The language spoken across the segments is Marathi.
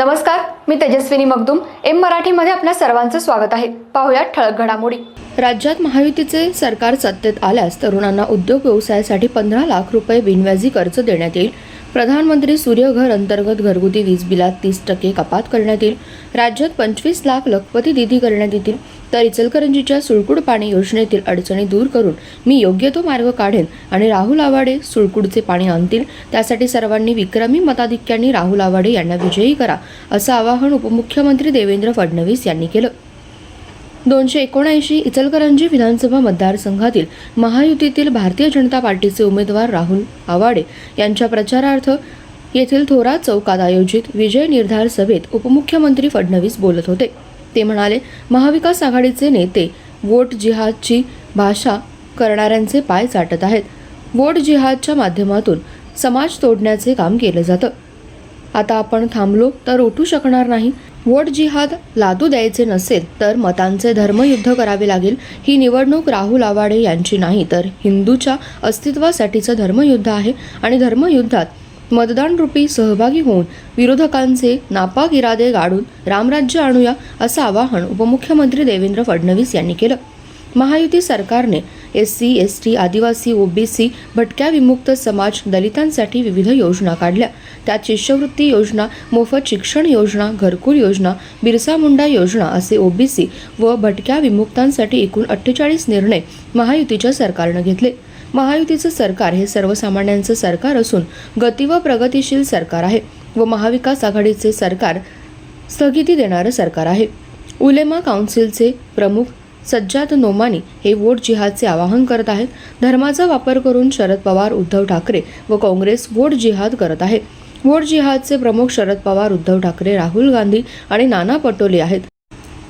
नमस्कार मी तेजस्विनी मगदुम. एम मराठीमध्ये आपल्या सर्वांचं स्वागत आहे. पाहुयात ठळक घडामोडी. राज्यात महायुतीचे सरकार सत्तेत आल्यास तरुणांना उद्योग व्यवसायासाठी पंधरा लाख रुपये बिनव्याजी कर्ज देण्यात येईल. प्रधानमंत्री सूर्यघर अंतर्गत घरगुती वीज बिलात तीस टक्के कपात करण्यात येईल. राज्यात पंचवीस लाख लखपती निधी करण्यात येतील. तर इचलकरंजीच्या सुळकुड पाणी योजनेतील अडचणी दूर करून मी योग्य तो मार्ग काढेन आणि राहुल आवाडे सुळकुडचे पाणी आणतील. त्यासाठी सर्वांनी विक्रमी मताधिक्यांनी राहुल आवाडे यांना विजयी करा असं आवाहन उपमुख्यमंत्री देवेंद्र फडणवीस यांनी केलं. दोनशे एकोणऐंशी इचलकरंजी विधानसभा मतदारसंघातील महायुतीतील भारतीय जनता पार्टीचे उमेदवार राहुल आवाडे यांच्या प्रचारार्थ येथील थोरात चौकात आयोजित विजय निर्धार सभेत उपमुख्यमंत्री फडणवीस बोलत होते. ते म्हणाले महाविकास आघाडीचे नेते वोट जिहादची भाषा करणाऱ्यांचे पाय चाटत आहेत. वोट जिहादच्या माध्यमातून समाज तोडण्याचे काम केलं जातं. आता आपण थांबलो तर उठू शकणार नाही. वोट जिहाद लादू द्यायचे नसेल तर मतांचे धर्मयुद्ध करावे लागेल. ही निवडणूक राहुल आवाडे यांची नाही तर हिंदूच्या अस्तित्वासाठीचं धर्मयुद्ध आहे आणि धर्मयुद्धात मतदान रूपी सहभागी होऊन विरोधकांचे नापाक इरादे गाडून रामराज्य आणूया असं आवाहन उपमुख्यमंत्री देवेंद्र फडणवीस यांनी केलं. महायुती सरकारने एस सी एस टी आदिवासी ओबीसी भटक्या विमुक्त समाज दलितांसाठी विविध योजना काढल्या. त्यात शिष्यवृत्ती योजना मोफत शिक्षण योजना घरकुल योजना बिरसा मुंडा योजना असे ओबीसी व भटक्या विमुक्तांसाठी एकूण अठ्ठेचाळीस निर्णय महायुतीच्या सरकारनं घेतले. महायुतीचं सरकार हे सर्वसामान्यांचं सरकार असून गती व प्रगतिशील सरकार आहे व महाविकास आघाडीचे सरकार स्थगिती देणारं सरकार आहे. उलेमा काउन्सिलचे प्रमुख सज्जाद नोमानी हे वोट जिहादचे आवाहन करत आहेत. धर्माचा वापर करून शरद पवार उद्धव ठाकरे व काँग्रेस वोट जिहाद करत आहे वोट जिहादचे प्रमुख शरद पवार उद्धव ठाकरे राहुल गांधी आणि नाना पटोले आहेत.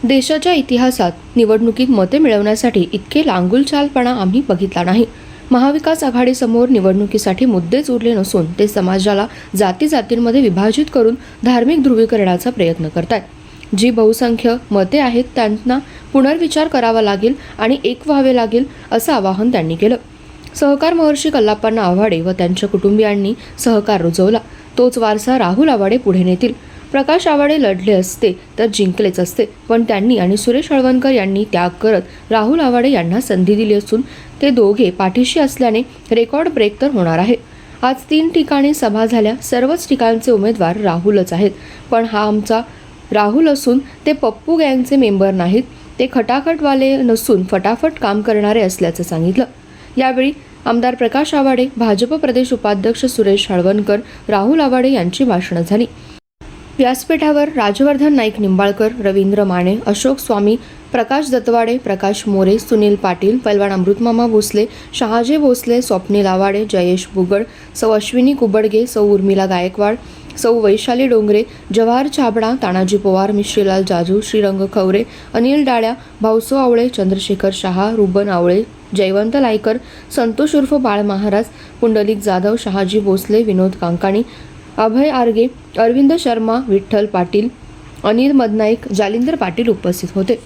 देशाच्या इतिहासात निवडणुकीत मते मिळवण्यासाठी इतके लांगुलचालपणा आम्ही बघितला नाही. महाविकास आघाडीसमोर निवडणुकीसाठी मुद्देच उरले नसून ते समाजाला जाती जातींमध्ये विभाजित करून धार्मिक ध्रुवीकरणाचा प्रयत्न करतायत. जी बहुसंख्य मते आहेत त्यांना पुनर्विचार करावा लागेल आणि एक व्हावे लागेल असं आवाहन त्यांनी केलं. सहकार महर्षी कल्लाप्पांना आव्हाडे व त्यांच्या कुटुंबियांनी सहकार रुजवला. तोच वारसा राहुल आवाडे पुढे नेतील. प्रकाश आवाडे लढले असते तर जिंकलेच असते. पण त्यांनी आणि सुरेश हळवणकर यांनी त्याग करत राहुल आवाडे यांना संधी दिली असून ते दोघे पाठीशी असल्याने रेकॉर्ड ब्रेक तर होणार आहे. आज तीन ठिकाणी सभा झाल्या. सर्वच ठिकाणचे उमेदवार राहुलच आहेत. पण हा आमचा राहुल असून ते पप्पू गँगचे मेंबर नाहीत. ते खटाखटवाले नसून फटाफट काम करणारे असल्याचं सांगितलं. यावेळी आमदार प्रकाश आवाडे भाजप प्रदेश उपाध्यक्ष सुरेश हळवणकर राहुल आवाडे यांची भाषणं झाली. व्यासपीठावर राजवर्धन नाईक निंबाळकर रवींद्र माने अशोक स्वामी प्रकाश दत्तवाडे प्रकाश मोरे सुनील पाटील पैलवान अमृतमामा भोसले शहाजे भोसले स्वप्नील आवाडे जयेश बुगड सौ अश्विनी कुबडगे सौ उर्मिला गायकवाड सौ वैशाली डोंगरे जवाहर छाबडा तानाजी पवार मिश्रीलाल जाजू श्रीरंग खवरे अनिल डाळ्या भाऊसो आवळे चंद्रशेखर शहा रुबन आवळे जयवंत लायकर संतोष उर्फ बाळ महाराज पुंडलिक जाधव शहाजी भोसले विनोद कांकाणी अभय आर्गे अरविंद शर्मा विठ्ठल पाटील अनिल मदनाईक जालिंदर पाटील उपस्थित होते.